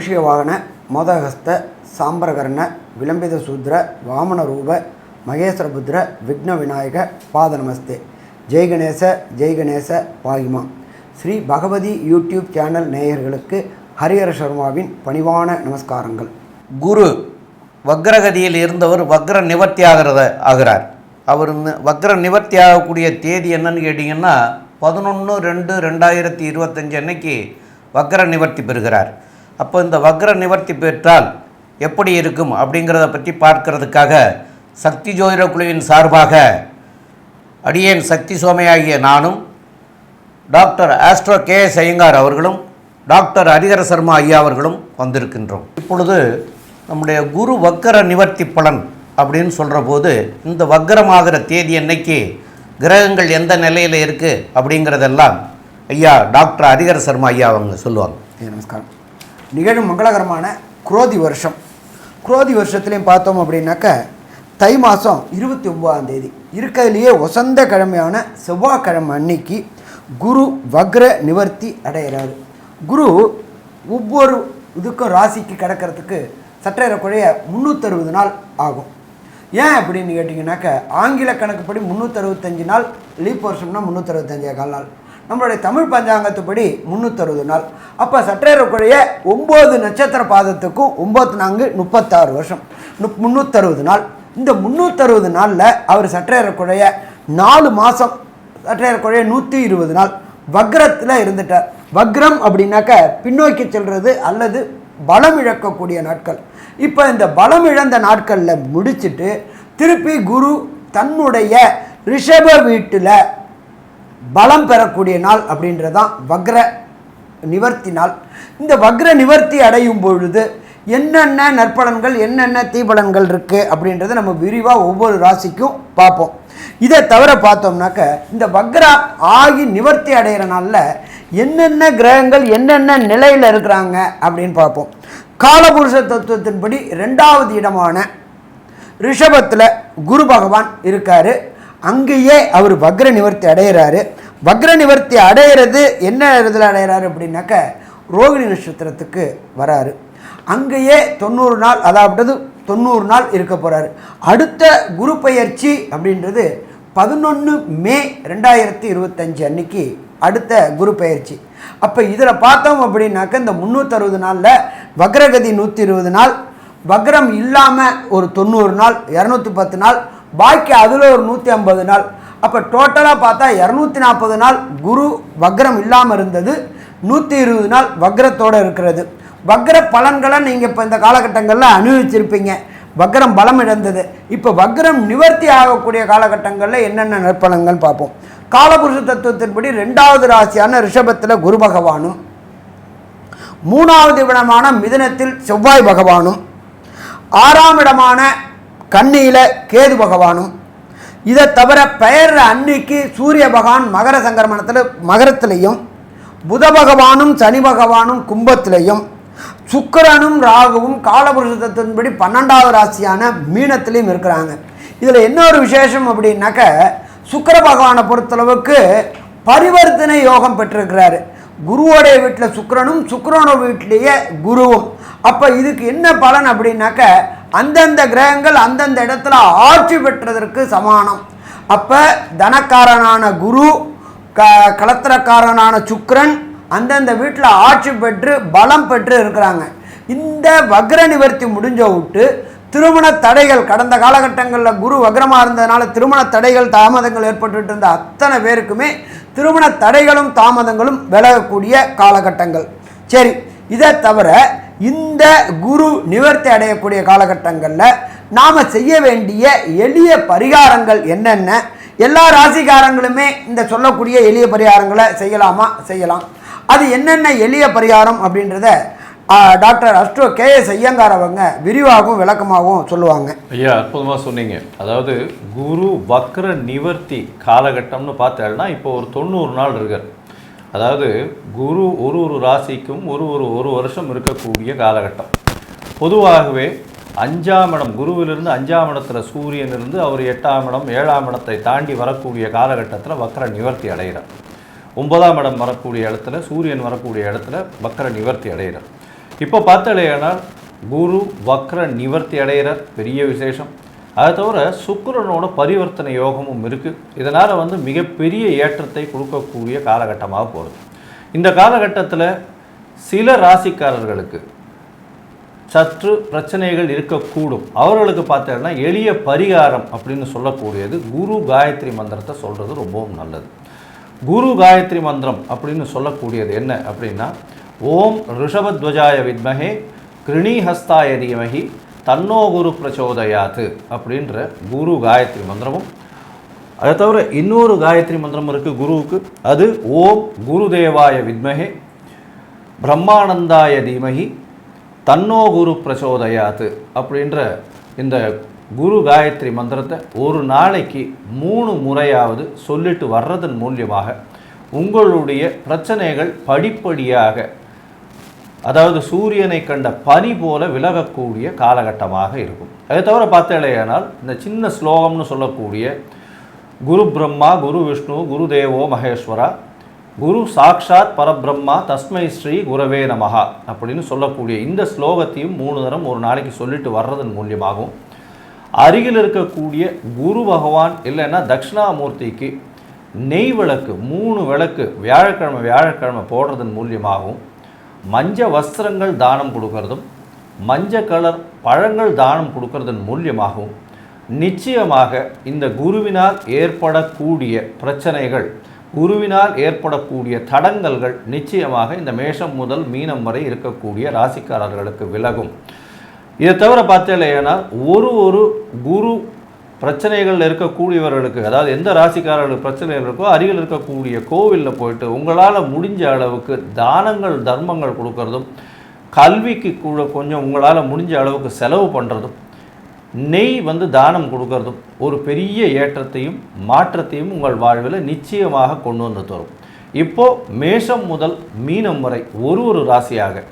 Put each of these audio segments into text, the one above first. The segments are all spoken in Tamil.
மூஷிக வாகன மோதகஸ்த சாம்பரகர்ண விளம்பித சூத்ர வாமன ரூப மகேஸ்வரபுத்திர விக்ன விநாயக பாத நமஸ்தே ஜெய் கணேச ஜெய் கணேச பாகிமா. ஸ்ரீ பகவதி யூடியூப் சேனல் நேயர்களுக்கு ஹரிஹர சர்மாவின் பணிவான நமஸ்காரங்கள். குரு வக்ரகதியில் இருந்தவர் வக்ர நிவர்த்தி ஆகிறத ஆகிறார். அவர் இந்த வக்ர நிவர்த்தி ஆகக்கூடிய தேதி என்னன்னு கேட்டிங்கன்னா பதினொன்று ரெண்டு ரெண்டாயிரத்தி இருபத்தஞ்சு அன்னைக்கு வக்ர நிவர்த்தி பெறுகிறார். அப்போ இந்த வக்ர நிவர்த்தி பெற்றால் எப்படி இருக்கும் அப்படிங்கிறத பற்றி பார்க்கறதுக்காக சக்தி ஜோதிட குழுவின் சார்பாக அடியேன் சக்தி சோமையாகிய நானும் doctor astro K S Iyengar அவர்களும் டாக்டர் ஹரிஹர சர்மா ஐயா அவர்களும் வந்திருக்கின்றோம். இப்பொழுது நம்முடைய குரு வக்கர நிவர்த்தி பலன் அப்படின்னு சொல்கிற போது இந்த வக்கரமாகிற தேதி என்னைக்கு கிரகங்கள் எந்த நிலையில் இருக்குது அப்படிங்கிறதெல்லாம் ஐயா டாக்டர் ஹரிஹர சர்மா ஐயா அவங்க சொல்லுவாங்க. நமஸ்காரம். நிகழும் மங்களகரமான குரோதி வருஷம். குரோதி வருஷத்துலேயும் பார்த்தோம் அப்படின்னாக்க தை மாதம் இருபத்தி ஒன்பதாம் தேதி. இருக்கிறதுலையே வசந்த கிழமையான செவ்வாய்க்கிழமை அன்னைக்கு குரு வக்ர நிவர்த்தி அடைகிறாரு குரு ஒவ்வொரு இதுக்கும் ராசிக்கு கிடக்கிறதுக்கு சற்றேறக்குறைய முந்நூற்றறுபது நாள் ஆகும். ஏன் அப்படின்னு கேட்டிங்கனாக்க ஆங்கில கணக்குப்படி முந்நூற்றறுபத்தஞ்சு நாள் லீப் வருஷம்னா முந்நூற்றறுபத்தஞ்சே கால் நாள். நம்மளுடைய தமிழ் பஞ்சாங்கத்துப்படி முந்நூற்றறுபது நாள். அப்போ சற்றேறக்குறைய ஒம்பது நட்சத்திர பாதத்துக்கும் ஒம்பத்து நான்கு முப்பத்தாறு வருஷம். நுப் முந்நூற்றறுபது நாள். இந்த முந்நூற்றறுபது நாளில் அவர் சற்றேறக்குறைய நாலு மாதம் சற்றேறக்குறைய நூற்றி இருபது நாள். வக்ரத்தில் இருந்துட்டார். வக்ரம் அப்படின்னாக்க பின்னோக்கி செல்வது அல்லது பலம் இழக்கக்கூடிய நாட்கள். இப்போ இந்த பலம் இழந்த நாட்களில் முடிச்சுட்டு திருப்பி குரு தன்னுடைய ரிஷப வீட்டில் பலம் பெறக்கூடிய நாள் அப்படின்றதான் வக்ர நிவர்த்தி நாள். இந்த வக்ர நிவர்த்தி அடையும் பொழுது என்னென்ன நற்பலன்கள் என்னென்ன தீபலன்கள் இருக்குது அப்படின்றத நம்ம விரிவாக ஒவ்வொரு ராசிக்கும் பார்ப்போம். இதை தவிர பார்த்தோம்னாக்க இந்த வக்ரா ஆகி நிவர்த்தி அடைகிற நாளில் என்னென்ன கிரகங்கள் என்னென்ன நிலையில் இருக்கிறாங்க அப்படின்னு பார்ப்போம். காலபுருஷ தத்துவத்தின்படி ரெண்டாவது இடமான ரிஷபத்தில் குரு பகவான் இருக்கார். அங்கேயே அவர் வக்ர நிவர்த்தி அடைகிறாரு வக்ர நிவர்த்தி அடையிறது என்ன இதில் அடையிறாரு அப்படின்னாக்க ரோகிணி நட்சத்திரத்துக்கு வராரு. அங்கேயே தொண்ணூறு நாள் அதாவது தொண்ணூறு நாள் இருக்க போகிறாரு அடுத்த குரு பயிற்சி அப்படின்றது பதினொன்று மே ரெண்டாயிரத்தி இருபத்தஞ்சு அன்னைக்கு அடுத்த குரு பயிற்சி. அப்போ இதில் பார்த்தோம் அப்படின்னாக்க இந்த முந்நூற்றறுபது நாளில் வக்ரகதி நூற்றி இருபது நாள் வக்ரம் இல்லாமல் ஒரு தொண்ணூறு நாள் இரநூத்தி பத்து நாள் பாக்கி அதில் ஒரு நூற்றி ஐம்பது நாள். அப்போ டோட்டலாக பார்த்தா இரநூத்தி நாற்பது நாள் குரு வக்ரம் இல்லாமல் இருந்தது. நூற்றி இருபது நாள் வக்ரத்தோடு இருக்கிறது. வக்ர பலன்களை நீங்கள் இப்போ இந்த காலகட்டங்களில் அனுபவிச்சிருப்பீங்க. வக்ரம் பலம் இழந்தது. இப்போ வக்ரம் நிவர்த்தி ஆகக்கூடிய காலகட்டங்களில் என்னென்ன நற்பலன்கள் பார்ப்போம். காலபுருஷ தத்துவத்தின்படி ரெண்டாவது ராசியான ரிஷபத்தில் குரு பகவானும் மூணாவது இடமான மிதனத்தில் செவ்வாய் பகவானும் ஆறாம் இடமான கன்னியில கேது பகவானும் இதை தவிர பெயர் அன்னைக்கு சூரிய பகவான் மகர சங்கரமணத்தில் மகரத்திலையும் புத பகவானும் சனி பகவானும் கும்பத்திலையும் சுக்கரனும் ராகுவும் காலபுருஷத்தின்படி பன்னெண்டாவது ராசியான மீனத்திலையும் இருக்கிறாங்க. இதில் என்ன ஒரு விசேஷம் அப்படின்னாக்க சுக்கர பகவானை பொறுத்தளவுக்கு பரிவர்த்தனை யோகம் பெற்றிருக்கிறாரு. குருவோடைய வீட்டில் சுக்கரனும் சுக்கரனோட வீட்டிலேயே குருவும். அப்போ இதுக்கு என்ன பலன் அப்படின்னாக்க அந்தந்த கிரகங்கள் அந்தந்த இடத்துல ஆட்சி பெற்றதற்கு சமானம். அப்போ தனக்காரனான குரு க கலத்திரக்காரனான சுக்கரன் அந்தந்த வீட்டில் ஆட்சி பெற்று பலம் பெற்று இருக்கிறாங்க. இந்த வக்ர நிவர்த்தி முடிஞ்ச விட்டு திருமண தடைகள் கடந்த காலகட்டங்களில் குரு வக்ரமாக இருந்ததுனால திருமண தடைகள் தாமதங்கள் ஏற்பட்டு இருந்த அத்தனை பேருக்குமே திருமண தடைகளும் தாமதங்களும் விலகக்கூடிய காலகட்டங்கள். சரி இதை தவிர இந்த குரு நிவர்த்தி அடையக்கூடிய காலகட்டங்களில் நாம் செய்ய வேண்டிய எளிய பரிகாரங்கள் என்னென்ன? எல்லா ராசிக்காரங்களுமே இந்த சொல்லக்கூடிய எளிய பரிகாரங்களை செய்யலாமா? செய்யலாம். அது என்னென்ன எளிய பரிகாரம் அப்படின்றத doctor astro K S Iyengar அவங்க விரிவாகவும் விளக்கமாகவும் சொல்லுவாங்க. ஐயா அற்புதமாக சொன்னீங்க. அதாவது குரு வக்ர நிவர்த்தி காலகட்டம்னு பார்த்தேன்னா இப்போ ஒரு தொண்ணூறு நாள் இருக்கார். அதாவது குரு ஒரு ஒரு ராசிக்கும் ஒரு ஒரு ஒரு வருஷம் இருக்கக்கூடிய காலகட்டம். பொதுவாகவே அஞ்சாம் இடம் குருவிலிருந்து அஞ்சாம் இடத்துல சூரியன் இருந்து அவர் எட்டாம் இடம் ஏழாம் இடத்தை தாண்டி வரக்கூடிய காலகட்டத்தில் வக்ர நிவர்த்தி அடைகிறார். ஒன்பதாம் இடம் வரக்கூடிய இடத்துல சூரியன் வரக்கூடிய இடத்துல வக்கர நிவர்த்தி அடைகிறார். இப்போ பார்த்தாலேனால் குரு வக்ர நிவர்த்தி அடைகிறார். பெரிய விசேஷம். அதை தவிர சுக்கரனோட பரிவர்த்தனை யோகமும் இருக்குது இதனால் வந்து மிகப்பெரிய ஏற்றத்தை கொடுக்கக்கூடிய காலகட்டமாக போகிறது இந்த காலகட்டத்தில் சில ராசிக்காரர்களுக்கு சற்று பிரச்சனைகள் இருக்கக்கூடும். அவர்களுக்கு பார்த்தீங்கன்னா எளிய பரிகாரம் அப்படின்னு சொல்லக்கூடியது குரு காயத்ரி மந்திரத்தை சொல்கிறது ரொம்பவும் நல்லது. குரு காயத்ரி மந்திரம் அப்படின்னு சொல்லக்கூடியது என்ன அப்படின்னா ஓம் ரிஷபத்வஜாய வித்மகே கிருணிஹஸ்தாய தீமகி தன்னோ குரு பிரச்சோதயாத்து அப்படின்ற குரு காயத்ரி மந்திரமும் அதை தவிர இன்னொரு காயத்ரி மந்திரம் இருக்குது குருவுக்கு அது ஓம் குருதேவாய வித்மகே பிரம்மானந்தாய தீமகி தன்னோ குரு பிரச்சோதயாத்து அப்படின்ற இந்த குரு காயத்ரி மந்திரத்தை ஒரு நாளைக்கு மூணு முறையாவது சொல்லிட்டு வர்றதன் மூலியமாக உங்களுடைய பிரச்சனைகள் படிப்படியாக அதாவது சூரியனை கண்ட பனி போல விலகக்கூடிய காலகட்டமாக இருக்கும். அதை தவிர பார்த்தேனால் இந்த சின்ன ஸ்லோகம்னு சொல்லக்கூடிய குரு பிரம்மா குரு விஷ்ணு குரு தேவோ மகேஸ்வரா குரு சாக்ஷாத் பரபிரம்மா தஸ்மை ஸ்ரீ குரவே நமகா அப்படின்னு சொல்லக்கூடிய இந்த ஸ்லோகத்தையும் மூணு தரம் ஒரு நாளைக்கு சொல்லிட்டு வர்றதன் மூலியமாகவும் அருகில் இருக்கக்கூடிய குரு பகவான் இல்லைன்னா தட்சிணாமூர்த்திக்கு நெய் விளக்கு மூணு விளக்கு வியாழக்கிழமை வியாழக்கிழமை போடுறதன் மூலியமாகவும் மஞ்ச வஸ்திரங்கள் தானம் கொடுக்கறதும் மஞ்ச கலர் பழங்கள் தானம் கொடுக்கறதன் மூலியமாகவும் நிச்சயமாக இந்த குருவினால் ஏற்படக்கூடிய பிரச்சனைகள் குருவினால் ஏற்படக்கூடிய தடங்கல்கள் நிச்சயமாக இந்த மேஷம் முதல் மீனம் வரை இருக்கக்கூடிய ராசிக்காரர்களுக்கு விலகும். இதை தவிர பார்த்தேன்னா ஒரு ஒரு குரு பிரச்சனைகள் இருக்கக்கூடியவர்களுக்கு அதாவது எந்த ராசிக்காரர்களுக்கு பிரச்சனைகள் இருக்கோ அருகில் இருக்கக்கூடிய கோவிலில் போயிட்டு உங்களால் முடிஞ்ச அளவுக்கு தானங்கள் தர்மங்கள் கொடுக்கறதும் கல்விக்கு கூட கொஞ்சம் உங்களால் முடிஞ்ச அளவுக்கு செலவு பண்ணுறதும் நெய் வந்து தானம் கொடுக்கறதும் ஒரு பெரிய ஏற்றத்தையும் மாற்றத்தையும் உங்கள் வாழ்வில் நிச்சயமாக கொண்டு வந்து தரும். இப்போது மேஷம் முதல் மீனம் வரை ஒரு ஒரு ராசியாக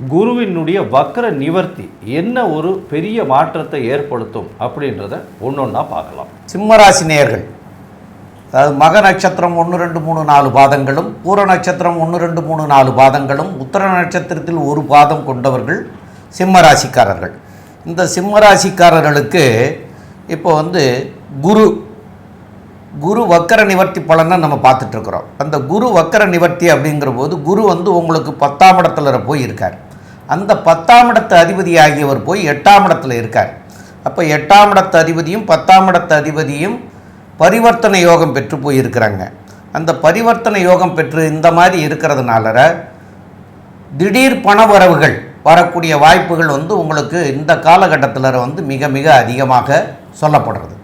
குருவினுடைய வக்ர நிவர்த்தி என்ன ஒரு பெரிய மாற்றத்தை ஏற்படுத்தும் அப்படின்றத ஒன்றொன்னா பார்க்கலாம். சிம்மராசி நேர்கள் அதாவது மக நட்சத்திரம் ஒன்று ரெண்டு மூணு நாலு பாதங்களும் பூர நட்சத்திரம் ஒன்று ரெண்டு மூணு நாலு பாதங்களும் உத்தர நட்சத்திரத்தில் ஒரு பாதம் கொண்டவர்கள் சிம்மராசிக்காரர்கள். இந்த சிம்மராசிக்காரர்களுக்கு இப்போ வந்து குரு குரு வக்கர நிவர்த்தி பலனை நம்ம பார்த்துட்ருக்குறோம் அந்த குரு வக்கர நிவர்த்தி அப்படிங்கிற போது குரு வந்து உங்களுக்கு பத்தாம் இடத்துல போய் இருக்கார் அந்த பத்தாம் இடத்து அதிபதி ஆகியவர் போய் எட்டாம் இடத்துல இருக்கார். அப்போ எட்டாம் இடத்து அதிபதியும் பத்தாம் இடத்து அதிபதியும் பரிவர்த்தனை யோகம் பெற்று போயிருக்கிறாங்க. அந்த பரிவர்த்தனை யோகம் பெற்று இந்த மாதிரி இருக்கிறதுனால திடீர் பண வரவுகள் வரக்கூடிய வாய்ப்புகள் வந்து உங்களுக்கு இந்த காலகட்டத்தில் வந்து மிக மிக அதிகமாக சொல்லப்படுறது.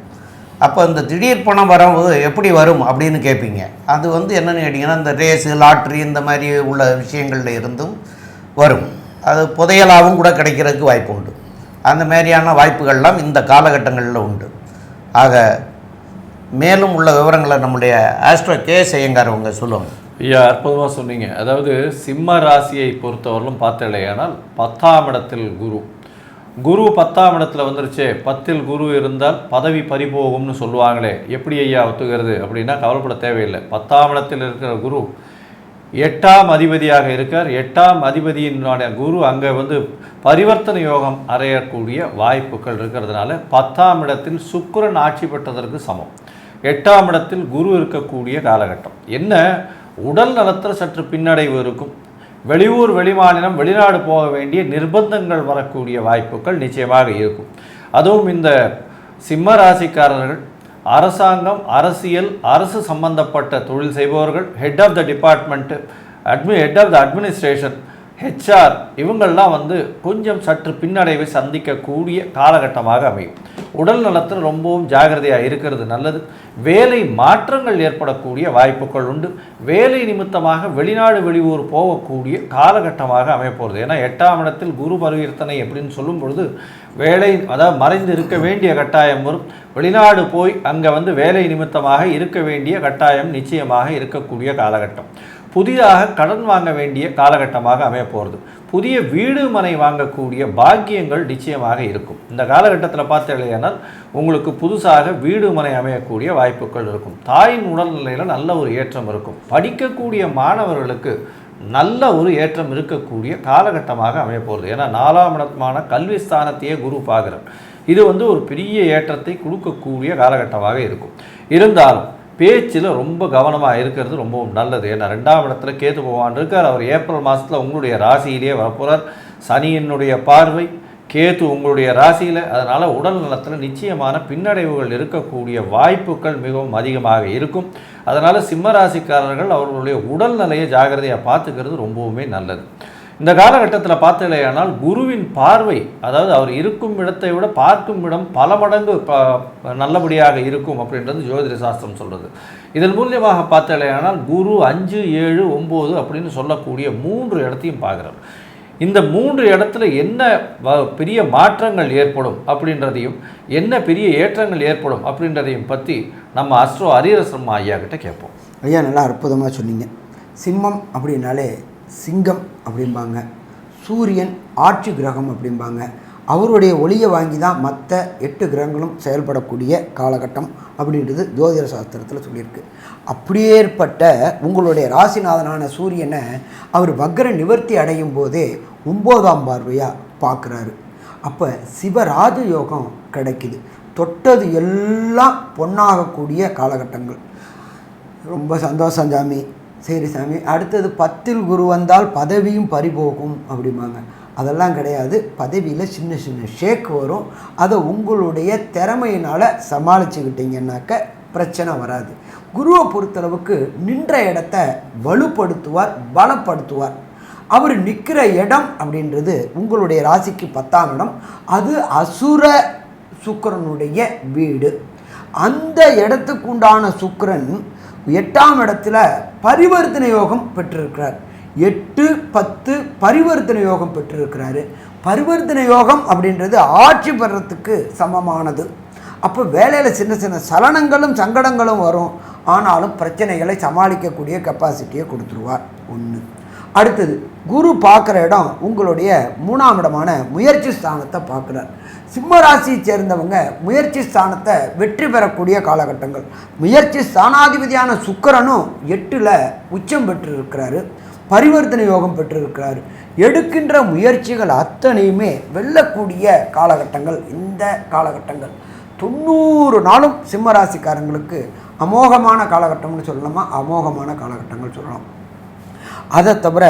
அப்போ இந்த திடீர் பணம் வரவு எப்படி வரும் அப்படின்னு கேட்பீங்க அது வந்து என்னென்னு கேட்டிங்கன்னா இந்த ரேஸு லாட்ரி இந்த மாதிரி உள்ள விஷயங்கள்ல இருந்தும் வரும். அது புதையலாகவும் கூட கிடைக்கிறதுக்கு வாய்ப்பு உண்டு. அந்த மாதிரியான வாய்ப்புகள்லாம் இந்த காலகட்டங்களில் உண்டு. ஆக மேலும் உள்ள விவரங்களை நம்முடைய ஆஸ்ட்ரோ கே செய்யங்கார் அவங்க சொல்லுவாங்க. ஐயா அற்புதமாக சொன்னீங்க. அதாவது சிம்ம ராசியை பொறுத்தவரையிலும் பார்த்தலையானால் பத்தாம் இடத்தில் குரு. குரு பத்தாம் இடத்துல வந்துருச்சே. பத்தில் குரு இருந்தால் பதவி பறிபோகும்னு சொல்லுவாங்களே. எப்படி ஐயா ஒத்துக்கிறது? அப்படின்னா கவலைப்பட தேவையில்லை. பத்தாம் இடத்தில் இருக்கிற குரு எட்டாம் அதிபதியாக இருக்கார். எட்டாம் அதிபதியினுடைய குரு அங்கே வந்து பரிவர்த்தனை யோகம் அறையக்கூடிய வாய்ப்புகள் இருக்கிறதுனால பத்தாம் இடத்தில் சுக்கரன் ஆட்சி பெற்றதற்கு சமம். எட்டாம் இடத்தில் குரு இருக்கக்கூடிய காலகட்டம். என்ன? உடல் நலத்தில் சற்று பின்னடைவு இருக்கும். வெளியூர் வெளிமாநிலம் வெளிநாடு போக வேண்டிய நிர்பந்தங்கள் வரக்கூடிய வாய்ப்புகள் நிச்சயமாக இருக்கும். அதுவும் இந்த சிம்ம ராசிக்காரர்கள் அரசாங்கம் அரசியல் அரசு சம்பந்தப்பட்ட தொழில் செய்பவர்கள் head of the department அட்மி head of the administration HR இவங்கள்லாம் வந்து கொஞ்சம் சற்று பின்னடைவை சந்திக்கக்கூடிய காலகட்டமாக அமையும். உடல் நலத்தில் ரொம்பவும் ஜாகிரதையாக இருக்கிறது நல்லது. வேலை மாற்றங்கள் ஏற்படக்கூடிய வாய்ப்புகள் உண்டு. வேலை நிமித்தமாக வெளிநாடு வெளியூர் போகக்கூடிய காலகட்டமாக அமையப்போகிறது ஏன்னா எட்டாம் இடத்தில் குரு பரிவர்த்தனை அப்படின்னு சொல்லும் பொழுது வேலை அதாவது மறைந்து இருக்க வேண்டிய கட்டாயம் வரும். வெளிநாடு போய் அங்கே வந்து வேலை நிமித்தமாக இருக்க வேண்டிய கட்டாயம் நிச்சயமாக இருக்கக்கூடிய காலகட்டம். புதிதாக கடன் வாங்க வேண்டிய காலகட்டமாக அமைய போகிறது புதிய வீடு மனை வாங்கக்கூடிய பாக்கியங்கள் நிச்சயமாக இருக்கும். இந்த காலகட்டத்தில் பார்த்தீங்கன்னா உங்களுக்கு புதுசாக வீடு மனை அமையக்கூடிய வாய்ப்புகள் இருக்கும். தாயின் உடல்நிலையில் நல்ல ஒரு ஏற்றம் இருக்கும். படிக்கக்கூடிய மாணவர்களுக்கு நல்ல ஒரு ஏற்றம் இருக்கக்கூடிய காலகட்டமாக அமைய போகிறது ஏன்னா நாலாம் இடமான கல்வி ஸ்தானத்தையே குரு பார்க்குறார். இது வந்து ஒரு பெரிய ஏற்றத்தை கொடுக்கக்கூடிய காலகட்டமாக இருக்கும். இருந்தாலும் பேச்சில் ரொம்ப கவனமாக இருக்கிறது ரொம்பவும் நல்லது. ஏன்னா ரெண்டாம் இடத்துல கேது பகவான் இருக்கார். அவர் ஏப்ரல் மாதத்தில் உங்களுடைய ராசியிலேயே வரப்போகிறார் சனியினுடைய பார்வை கேது உங்களுடைய ராசியில். அதனால் உடல் நலத்தில் நிச்சயமான பின்னடைவுகள் இருக்கக்கூடிய வாய்ப்புகள் மிகவும் அதிகமாக இருக்கும். அதனால் சிம்ம ராசிக்காரர்கள் அவர்களுடைய உடல்நிலையை ஜாகிரதையாக பார்த்துக்கிறது ரொம்பவுமே நல்லது. இந்த காலகட்டத்தில் பார்த்தலையானால் குருவின் பார்வை அதாவது அவர் இருக்கும் இடத்தை விட பார்க்கும் இடம் பல மடங்கு ப நல்லபடியாக இருக்கும் அப்படின்றது ஜோதிட சாஸ்திரம் சொல்கிறது இதன் மூலியமாக பார்த்தலையானால் குரு அஞ்சு ஏழு ஒம்பது அப்படின்னு சொல்லக்கூடிய மூன்று இடத்தையும் பார்க்குறார். இந்த மூன்று இடத்துல என்ன வ- பெரிய மாற்றங்கள் ஏற்படும் அப்படின்றதையும் என்ன பெரிய ஏற்றங்கள் ஏற்படும் அப்படின்றதையும் பற்றி நம்ம அஸ்ட்ரோ ஹரிரசம்மா ஐயா கிட்ட கேட்போம். ஐயா நல்லா அற்புதமாக சொன்னீங்க. சிம்மம் அப்படின்னாலே சிங்கம் அப்படிம்பாங்க. சூரியன் ஆட்சி கிரகம் அப்படிம்பாங்க. அவருடைய ஒளியை வாங்கி தான் மற்ற எட்டு கிரகங்களும் செயல்படக்கூடிய காலகட்டம் அப்படின்றது ஜோதிட சாஸ்திரத்தில் சொல்லியிருக்கு. அப்படியேற்பட்ட உங்களுடைய ராசிநாதனான சூரியனை அவர் வக்ர நிவர்த்தி அடையும் போதே ஒம்போதாம் பார்வையாக பார்க்குறாரு. அப்போ சிவராஜ யோகம் கிடைக்குது. தொட்டது எல்லாம் பொன்னாகக்கூடிய காலகட்டங்கள். ரொம்ப சந்தோஷம் சாமி. சரி சாமி அடுத்தது பத்தில் குரு வந்தால் பதவியும் பறிபோகும் அப்படிம்பாங்க. அதெல்லாம் கிடையாது. பதவியில் சின்ன சின்ன ஷேக் வரும். அதை உங்களுடைய திறமையினால் சமாளிச்சுக்கிட்டீங்கன்னாக்க பிரச்சனை வராது. குருவை பொறுத்தளவுக்கு நின்ற இடத்த வலுப்படுத்துவார் பலப்படுத்துவார். அவர் நிற்கிற இடம் அப்படின்றது உங்களுடைய ராசிக்கு பத்தாம் இடம். அது அசுர சுக்கரனுடைய வீடு. அந்த இடத்துக்கு உண்டான சுக்கிரன் எட்டாம் இடத்துல பரிவர்த்தனை யோகம் பெற்றிருக்கிறார். எட்டு பத்து பரிவர்த்தனை யோகம் பெற்றிருக்கிறாரு. பரிவர்த்தனை யோகம் அப்படின்றது ஆட்சி பெறத்துக்கு சமமானது. அப்போ வேலையில் சின்ன சின்ன சலனங்களும் சங்கடங்களும் வரும். ஆனாலும் பிரச்சனைகளை சமாளிக்கக்கூடிய கெப்பாசிட்டியை கொடுத்துருவார் ஒன்று அடுத்தது குரு பார்க்குற இடம் உங்களுடைய மூணாம் இடமான முயற்சி ஸ்தானத்தை பார்க்குறார். சிம்ம ராசியை சேர்ந்தவங்க முயற்சி ஸ்தானத்தை வெற்றி பெறக்கூடிய காலகட்டங்கள். முயற்சி ஸ்தானாதிபதியான சுக்கரனும் எட்டில் உச்சம் பெற்றிருக்கிறாரு. பரிவர்த்தனை யோகம் பெற்றிருக்கிறாரு. எடுக்கின்ற முயற்சிகள் அத்தனையுமே வெல்லக்கூடிய காலகட்டங்கள். இந்த காலகட்டங்கள். தொண்ணூறு நாளும் சிம்மராசிக்காரங்களுக்கு அமோகமான காலகட்டம்னு சொல்லலாமா? அமோகமான காலகட்டங்கள் சொல்லலாம். அதை தவிர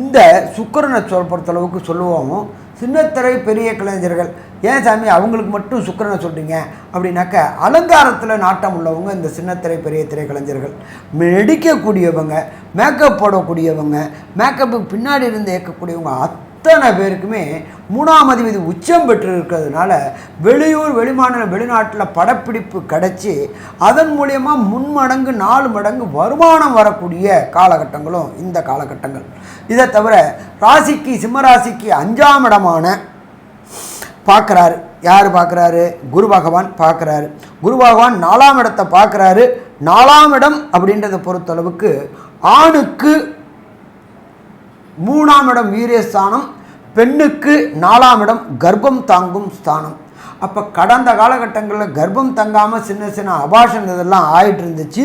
இந்த சுக்கரனை சொல் பொறுத்தளவுக்கு சொல்லுவோம். சின்னத்திரை பெரிய கலைஞர்கள். ஏன் சாமி? அவங்களுக்கு மட்டும் சுக்கிரனை சொல்கிறீங்க அப்படின்னாக்க அலங்காரத்தில் நாட்டம் உள்ளவங்க இந்த சின்னத்திரை பெரிய திரை கலைஞர்கள். நடிக்கக்கூடியவங்க மேக்கப் போடக்கூடியவங்க மேக்கப்புக்கு பின்னாடி இருந்து இயக்கக்கூடியவங்க அத்தனை பேருக்குமே மூணாம் அதிபதி உச்சம் பெற்று இருக்கிறதுனால வெளியூர் வெளிமாநில வெளிநாட்டில் படப்பிடிப்பு கிடச்சி அதன் மூலயமா முன்மடங்கு நாலு மடங்கு வருமானம் வரக்கூடிய காலகட்டங்களும் இந்த காலகட்டங்கள். இதை தவிர ராசிக்கு சிம்மராசிக்கு அஞ்சாம் இடமான பார்க்குறாரு. யார் பார்க்குறாரு? குரு பகவான் பார்க்குறாரு. குரு பகவான் நாலாம் இடத்தை பார்க்குறாரு. நாலாம் இடம் அப்படின்றத பொறுத்தளவுக்கு ஆணுக்கு மூணாம் இடம் வீரியஸ்தானம் பெண்ணுக்கு நாலாம் இடம் கர்ப்பம் தாங்கும் ஸ்தானம். அப்போ கடந்த காலகட்டங்களில் கர்ப்பம் தங்காமல் சின்ன சின்ன அபாஷன் இதெல்லாம் ஆயிட்டு இருந்துச்சு.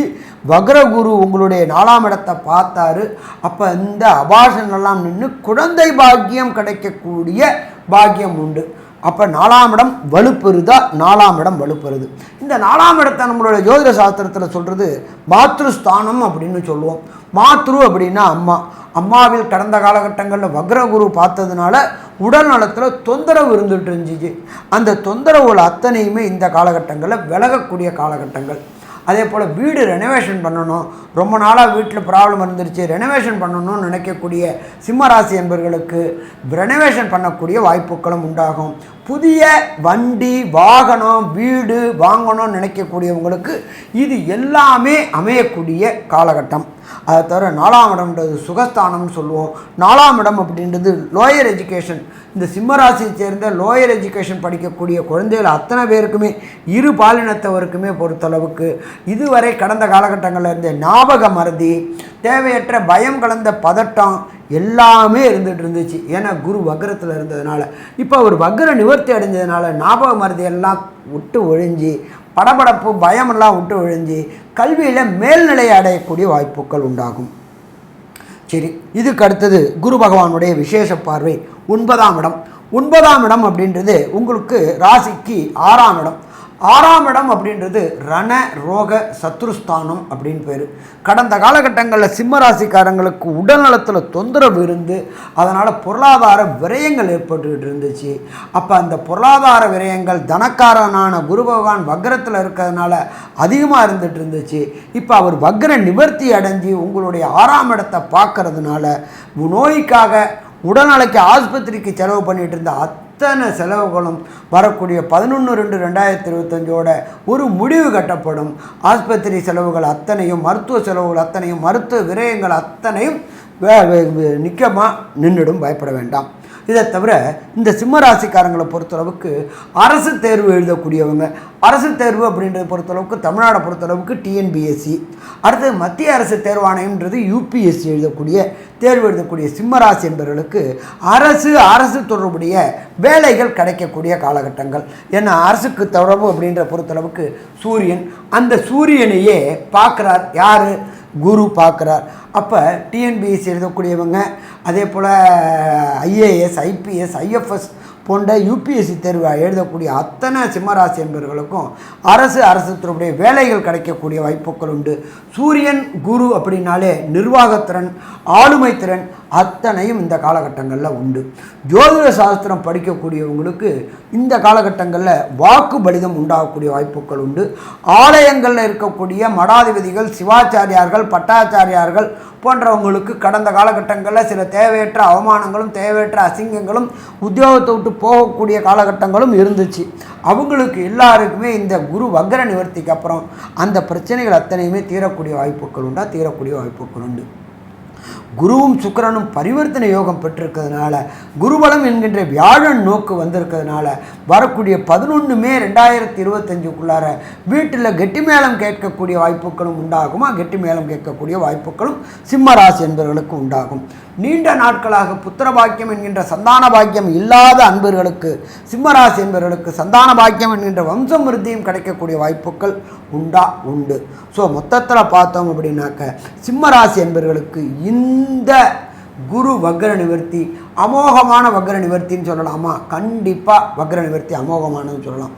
வக்ரகுரு உங்களுடைய நாலாம் இடத்தை பார்த்தாரு. அப்போ இந்த அபாஷன் எல்லாம் நின்று குழந்தை பாக்கியம் கிடைக்கக்கூடிய பாக்கியம் உண்டு. அப்போ நாலாம் இடம் வலுப்பெறுதா? நாலாம் இடம் வலுப்பெறுது. இந்த நாலாம் இடத்தை நம்மளோட ஜோதிட சாஸ்திரத்தில் சொல்கிறது மாத்ருஸ்தானம் அப்படின்னு சொல்லுவோம். மாத்ரு அப்படின்னா அம்மா. அம்மாவில் கடந்த காலகட்டங்களில் வக்ரகுரு பார்த்ததுனால உடல் நலத்தில் தொந்தரவு இருந்துட்டு இருந்துச்சு. அந்த தொந்தரவுகள் அத்தனையுமே இந்த காலகட்டங்களில் விலகக்கூடிய காலகட்டங்கள். அதே போல் வீடு ரெனோவேஷன் பண்ணணும். ரொம்ப நாளாக வீட்டில் ப்ராப்ளம் இருந்துருச்சு. ரெனோவேஷன் பண்ணணும்னு நினைக்கக்கூடிய சிம்மராசி என்பவர்களுக்கு ரெனோவேஷன் பண்ணக்கூடிய வாய்ப்புகளும் உண்டாகும். புதிய வண்டி வாகனம் வீடு வாங்கணும்னு நினைக்கக்கூடியவங்களுக்கு இது எல்லாமே அமையக்கூடிய காலகட்டம். அதை தவிர நாலாம் இடம்ன்றது சுகஸ்தானம்னு சொல்லுவோம். நாலாம் இடம் அப்படின்றது லோயர் எஜுகேஷன் இந்த சிம்மராசியை சேர்ந்த லோயர் எஜுகேஷன் படிக்கக்கூடிய குழந்தைகள் அத்தனை பேருக்குமே இரு பாலினத்தவருக்குமே பொறுத்தளவுக்கு இதுவரை கடந்த காலகட்டங்களில் இருந்த ஞாபக மறதி தேவையற்ற பயம் கலந்த பதட்டம் எல்லாமே இருந்துகிட்டு இருந்துச்சு. ஏன்னா குரு வக்ரத்தில் இருந்ததுனால. இப்போ அவர் வக்ர நிவர்த்தி அடைஞ்சதுனால ஞாபக மருதி எல்லாம் விட்டு ஒழிஞ்சு படபடப்பு பயமெல்லாம் விட்டு ஒழிஞ்சு கல்வியில் மேல்நிலை அடையக்கூடிய வாய்ப்புகள் உண்டாகும். சரி இதுக்கு அடுத்தது குரு பகவானுடைய விசேஷ பார்வை ஒன்பதாம் இடம். ஒன்பதாம் இடம் அப்படின்றது உங்களுக்கு ராசிக்கு ஆறாம் இடம். ஆறாம் இடம் அப்படின்றது ரண ரோக சத்ருஸ்தானம் அப்படின்னு பேர். கடந்த காலகட்டங்களில் சிம்ம ராசிக்காரங்களுக்கு உடல்நலத்தில் தொந்தரவு இருந்து அதனால் பொருளாதார விரயங்கள் ஏற்பட்டுக்கிட்டு இருந்துச்சு. அப்போ அந்த பொருளாதார விரயங்கள் தனக்காரனான குரு பகவான் வக்ரத்தில் இருக்கிறதுனால அதிகமாக இருந்துகிட்டு இருந்துச்சு. இப்போ அவர் வக்ர நிவர்த்தி அடைஞ்சு உங்களுடைய ஆறாம் இடத்தை பார்க்கறதுனால நோய்க்காக உடல்நலைக்கு ஆஸ்பத்திரிக்கு செலவு பண்ணிகிட்டு இருந்த அத்தனை செலவுகளும் வரக்கூடிய பதினொன்று ரெண்டு ரெண்டாயிரத்தி இருபத்தஞ்சோட ஒரு முடிவு கட்டப்படும். ஆஸ்பத்திரி செலவுகள் அத்தனையும் மருத்துவ செலவுகள் அத்தனையும் மருத்துவ விரயங்கள் அத்தனையும் நிற்கமாக நின்றுடும் பயப்பட வேண்டாம். இதை தவிர இந்த சிம்ம ராசிக்காரங்களை பொறுத்தளவுக்கு அரசு தேர்வு எழுதக்கூடியவங்க அரசு தேர்வு அப்படின்றத பொறுத்தளவுக்கு தமிழ்நாடை பொறுத்தளவுக்கு டிஎன்பிஎஸ்சி அடுத்தது மத்திய அரசு தேர்வாணையம்ன்றது யூபிஎஸ்சி எழுதக்கூடிய தேர்வு எழுதக்கூடிய சிம்மராசி என்பவர்களுக்கு அரசு அரசு தொடர்புடைய வேலைகள் கிடைக்கக்கூடிய காலகட்டங்கள். ஏன்னா அரசுக்கு தொடர்பு அப்படின்ற பொறுத்தளவுக்கு சூரியன் அந்த சூரியனையே பார்க்குறார். யார்? குரு பார்க்குறார். அப்போ டிஎன்பிஎஸ்சி எழுதக்கூடியவங்க அதே போல் ஐஏஎஸ் ஐபிஎஸ் ஐஎஃப்எஸ் போன்ற யூபிஎஸ்சி தேர்வு எழுதக்கூடிய அத்தனை சிம்மராசி என்பவர்களுக்கும் அரசு அரசு துறையுடைய வேலைகள் கிடைக்கக்கூடிய வாய்ப்புகள் உண்டு. சூரியன் குரு அப்படின்னாலே நிர்வாகத்திறன் ஆளுமை திறன் அத்தனையும் இந்த காலகட்டங்களில் உண்டு. ஜோதிட சாஸ்திரம் படிக்கக்கூடியவங்களுக்கு இந்த காலகட்டங்களில் வாக்கு பலிதம் உண்டாகக்கூடிய வாய்ப்புகள் உண்டு. ஆலயங்களில் இருக்கக்கூடிய மடாதிபதிகள் சிவாச்சாரியார்கள் பட்டாச்சாரியார்கள் போன்றவங்களுக்கு கடந்த காலகட்டங்களில் சில தேவையற்ற அவமானங்களும் தேவையற்ற அசிங்கங்களும் உத்தியோகத்தை விட்டு போகக்கூடிய காலகட்டங்களும் இருந்துச்சு. அவங்களுக்கு எல்லாருக்குமே இந்த குரு வக்ர நிவர்த்திக்கு அப்புறம் அந்த பிரச்சனைகள் அத்தனையுமே தீரக்கூடிய வாய்ப்புகள் உண்டா? தீரக்கூடிய வாய்ப்புகள் உண்டு. குருவும் சுக்கரனும் பரிவர்த்தனை யோகம் பெற்றிருக்கிறதுனால குருபலம் என்கின்ற வியாழன் நோக்கு வந்திருக்கிறதுனால வரக்கூடிய பதினொன்று மே ரெண்டாயிரத்தி இருபத்தஞ்சுக்குள்ளார வீட்டில் கெட்டி மேளம் கேட்கக்கூடிய வாய்ப்புகளும் உண்டாகுமா? கெட்டி மேளம் கேட்கக்கூடிய வாய்ப்புகளும் சிம்ம ராசி என்பவர்களுக்கு உண்டாகும். நீண்ட நாட்களாக புத்திர பாக்கியம் என்கின்ற சந்தான பாக்கியம் இல்லாத அன்பர்களுக்கு சிம்மராசி என்பவர்களுக்கு சந்தான பாக்கியம் என்கின்ற வம்சம் விருத்தியும் கிடைக்கக்கூடிய வாய்ப்புகள் உண்டா? உண்டு. ஸோ மொத்தத்தில் பார்த்தோம் அப்படின்னாக்க சிம்மராசி என்பவர்களுக்கு இந்த குரு வக்ர நிவர்த்தி அமோகமான வக்ர நிவர்த்தின்னு சொல்லலாமா? கண்டிப்பாக வக்ர நிவர்த்தி அமோகமானதுன்னு சொல்லலாம்.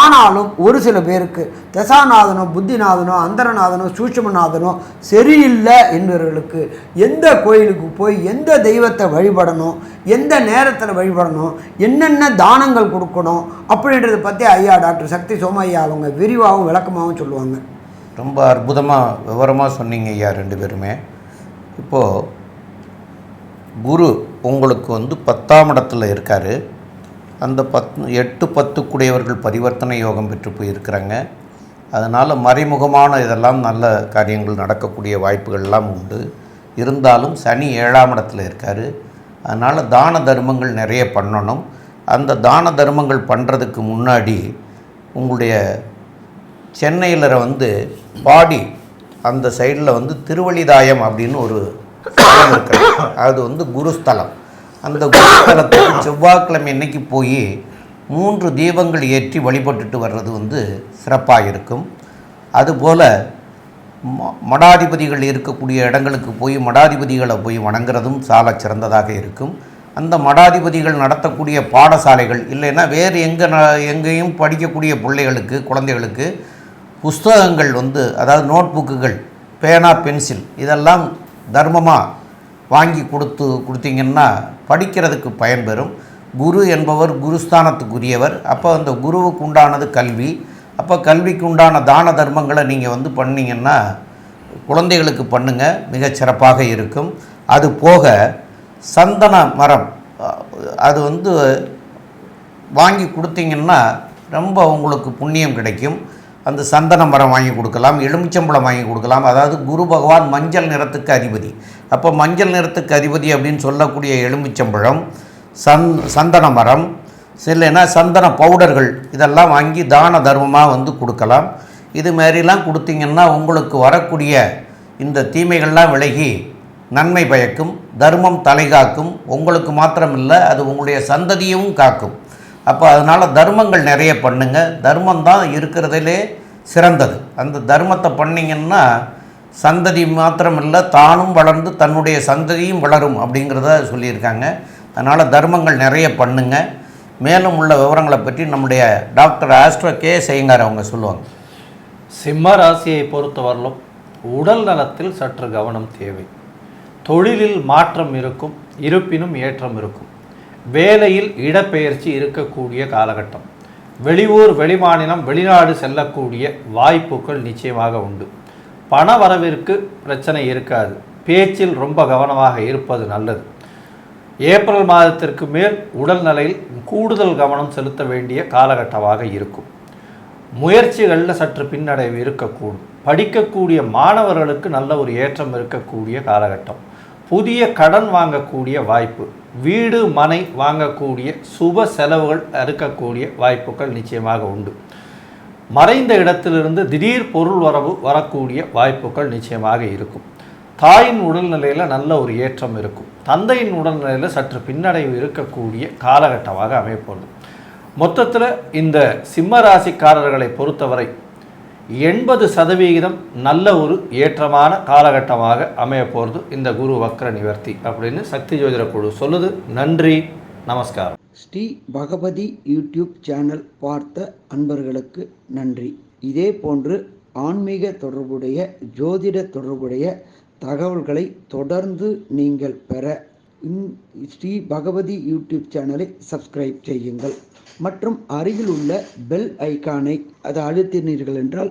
ஆனாலும் ஒரு சில பேருக்கு தசாநாதனோ புத்திநாதனோ அந்தரநாதனோ சூட்சமநாதனோ சரியில்லை என்பவர்களுக்கு எந்த கோயிலுக்கு போய் எந்த தெய்வத்தை வழிபடணும் எந்த நேரத்தில் வழிபடணும் என்னென்ன தானங்கள் கொடுக்கணும் அப்படின்றத பற்றி ஐயா டாக்டர் சக்தி சோமையா அவங்க விரிவாகவும் விளக்கமாகவும் சொல்லுவாங்க. ரொம்ப அற்புதமாக விவரமாக சொன்னீங்க ஐயா ரெண்டு பேருமே. இப்போது குரு உங்களுக்கு வந்து பத்தாம் இடத்துல இருக்கார். அந்த பத் எட்டு பத்துக்குடையவர்கள் பரிவர்த்தனை யோகம் பெற்று போயிருக்கிறாங்க. அதனால் மறைமுகமான இதெல்லாம் நல்ல காரியங்கள் நடக்கக்கூடிய வாய்ப்புகள்லாம் உண்டு. இருந்தாலும் சனி ஏழாம் இடத்துல இருக்கார். அதனால் தான தர்மங்கள் நிறைய பண்ணணும். அந்த தான தர்மங்கள் பண்ணுறதுக்கு முன்னாடி உங்களுடைய சென்னையில் வந்து பாடி அந்த சைடில் வந்து திருவழிதாயம் அப்படின்னு ஒரு ஸ்தலம் இருக்கிறது அது வந்து குருஸ்தலம். அந்த குருஸ்தலத்துக்கு செவ்வாய்க்கிழமை இன்னைக்கு போய் மூன்று தீபங்கள் ஏற்றி வழிபட்டுட்டு வர்றது வந்து சிறப்பாக இருக்கும் அதுபோல் ம- மடாதிபதிகள் இருக்கக்கூடிய இடங்களுக்கு போய் மடாதிபதிகளை போய் வணங்குறதும் சால சிறந்ததாக இருக்கும். அந்த மடாதிபதிகள் நடத்தக்கூடிய பாடசாலைகள் இல்லைன்னா வேறு எங்கே ந எங்கேயும் படிக்கக்கூடிய பிள்ளைகளுக்கு குழந்தைகளுக்கு புஸ்தகங்கள் வந்து அதாவது நோட் புக்குகள் பேனா பென்சில் இதெல்லாம் தர்மமாக வாங்கி கொடுத்து கொடுத்தீங்கன்னா படிக்கிறதுக்கு பயன்பெறும் குரு என்பவர் குருஸ்தானத்துக்குரியவர். அப்போ அந்த குருவுக்கு உண்டானது கல்வி. அப்போ கல்விக்கு உண்டான தான தர்மங்களை நீங்கள் வந்து பண்ணிங்கன்னா குழந்தைகளுக்கு பண்ணுங்க. மிகச்சிறப்பாக இருக்கும். அது போக சந்தன மரம் அது வந்து வாங்கி கொடுத்தீங்கன்னா ரொம்ப உங்களுக்கு புண்ணியம் கிடைக்கும். அந்த சந்தன மரம் வாங்கி கொடுக்கலாம் எலுமிச்சம்பழம் வாங்கி கொடுக்கலாம். அதாவது குரு பகவான் மஞ்சள் நிறத்துக்கு அதிபதி. அப்போ மஞ்சள் நிறத்துக்கு அதிபதி அப்படின்னு சொல்லக்கூடிய எலுமிச்சம்பழம் சந் சந்தன மரம் இல்லைன்னா சந்தன பவுடர்கள் இதெல்லாம் வாங்கி தான தர்மமாக வந்து கொடுக்கலாம். இது மாதிரிலாம் கொடுத்தீங்கன்னா உங்களுக்கு வரக்கூடிய இந்த தீமைகள்லாம் விலகி நன்மை பயக்கும் தர்மம் தலைகாக்கும். உங்களுக்கு மாத்திரமில்லை அது உங்களுடைய சந்ததியும் காக்கும். அப்போ அதனால் தர்மங்கள் நிறைய பண்ணுங்க. தர்மம் தான் இருக்கிறதுலே சிறந்தது. அந்த தர்மத்தை பண்ணிங்கன்னா சந்ததி மாத்திரமில்லை தானும் வளர்ந்து தன்னுடைய சந்ததியும் வளரும் அப்படிங்கிறத சொல்லியிருக்காங்க. அதனால் தர்மங்கள் நிறைய பண்ணுங்க. மேலும் உள்ள விவரங்களை பற்றி நம்முடைய டாக்டர் ஆஸ்ட்ரோ கே செய்யங்கார் அவங்க சொல்லுவாங்க. சிம்ம ராசியை பொறுத்தவரையிலும் உடல் நலத்தில் சற்று கவனம் தேவை. தொழிலில் மாற்றம் இருக்கும் இருப்பினும் ஏற்றம் இருக்கும். வேலையில் இடப்பெயர்ச்சி இருக்கக்கூடிய காலகட்டம். வெளியூர் வெளிமாநிலம் வெளிநாடு செல்லக்கூடிய வாய்ப்புகள் நிச்சயமாக உண்டு. பண வரவிற்கு பிரச்சனை இருக்காது. பேச்சில் ரொம்ப கவனமாக இருப்பது நல்லது. ஏப்ரல் மாதத்திற்கு மேல் உடல்நிலையில் கூடுதல் கவனம் செலுத்த வேண்டிய காலகட்டமாக இருக்கும். முயற்சிகளில் சற்று பின்னடைவு இருக்கக்கூடும். படிக்கக்கூடிய மாணவர்களுக்கு நல்ல ஒரு ஏற்றம் இருக்கக்கூடிய காலகட்டம். புதிய கடன் வாங்கக்கூடிய வாய்ப்பு வீடு மனை வாங்கக்கூடிய சுப செலவுகள் இருக்கக்கூடிய வாய்ப்புகள் நிச்சயமாக உண்டு. மறைந்த இடத்திலிருந்து திடீர் பொருள் வரவு வரக்கூடிய வாய்ப்புகள் நிச்சயமாக இருக்கும். தாயின் உடல்நிலையில் நல்ல ஒரு ஏற்றம் இருக்கும். தந்தையின் உடல்நிலையில் சற்று பின்னடைவு இருக்கக்கூடிய காலகட்டமாக அமையப்படும் மொத்தத்தில் இந்த சிம்ம ராசிக்காரர்களை பொறுத்தவரை எண்பது சதவிகிதம் நல்ல ஒரு ஏற்றமான காலகட்டமாக அமைய போகிறது இந்த குரு வக்ர நிவர்த்தி அப்படின்னு சக்தி ஜோதிட குழு சொல்லுது. நன்றி நமஸ்காரம். ஸ்ரீ பகவதி யூடியூப் சேனல் பார்த்த அன்பர்களுக்கு நன்றி. இதே போன்று ஆன்மீக தொடர்புடைய ஜோதிட தொடர்புடைய தகவல்களை தொடர்ந்து நீங்கள் பெற ஸ்ரீ பகவதி யூடியூப் சேனலை சப்ஸ்கிரைப் செய்யுங்கள். மற்றும் அருகில் உள்ள பெல் ஐக்கானை அதை அழுத்தினீர்கள் என்றால்